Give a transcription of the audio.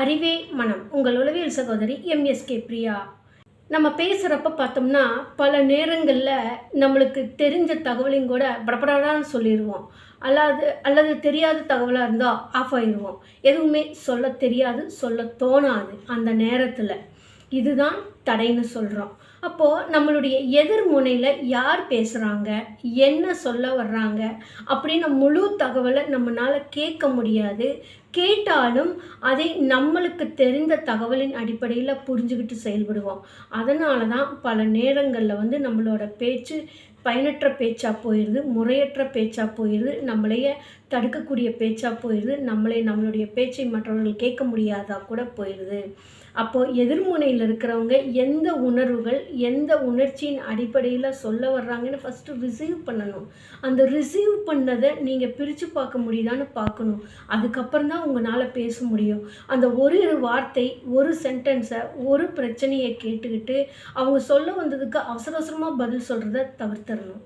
அறிவே மனம். உங்கள் உளவியல் சகோதரி எம்எஸ்கே பிரியா. நம்ம பேசுகிறப்ப பார்த்தோம்னா பல நேரங்களில் நம்மளுக்கு தெரிஞ்ச தகவலையும் கூட படப்படாதான்னு சொல்லிடுவோம் அல்லாது அல்லது தெரியாத தகவலாக இருந்தால் ஆஃப் ஆயிடுவோம் எதுவுமே சொல்ல தெரியாது சொல்ல தோணாது அந்த நேரத்தில். இதுதான் தடைன்னு சொல்கிறோம் அப்போது நம்மளுடைய எதிர்முனையில் யார் பேசுகிறாங்க என்ன சொல்ல வர்றாங்க? அப்படின்னு முழு தகவலை நம்மளால் கேட்க முடியாது. கேட்டாலும் அதை நம்மளுக்கு தெரிந்த தகவலின் அடிப்படையில் புரிஞ்சுக்கிட்டு செயல்படுவோம். அதனால தான் பல நேரங்களில் வந்து நம்மளோட பேச்சு பயனற்ற பேச்சாக போயிடுது முறையற்ற பேச்சாக போயிடுது நம்மளையே தடுக்கக்கூடிய பேச்சாக போயிடுது நம்மளே நம்மளுடைய பேச்சை மற்றவர்கள் கேட்க முடியாதா கூட போயிடுது அப்போது எதிர்முனையில் இருக்கிறவங்க எந்த உணர்வுகள் எந்த உணர்ச்சியின் அடிப்படையில் சொல்ல வர்றாங்கன்னு ஃபஸ்ட்டு ரிசீவ் பண்ணணும். அந்த ரிசீவ் பண்ணதை நீங்கள் பிரித்து பார்க்க முடியுதான்னு பார்க்கணும். அதுக்கப்புறம் தான் உங்களால் பேச முடியும். அந்த ஒரு ஒரு வார்த்தை ஒரு சென்டென்ஸை ஒரு பிரச்சனையை கேட்டுக்கிட்டு அவங்க சொல்ல வந்ததுக்கு அவசர அவசரமாக பதில் சொல்கிறத தவிர்த்தரணும்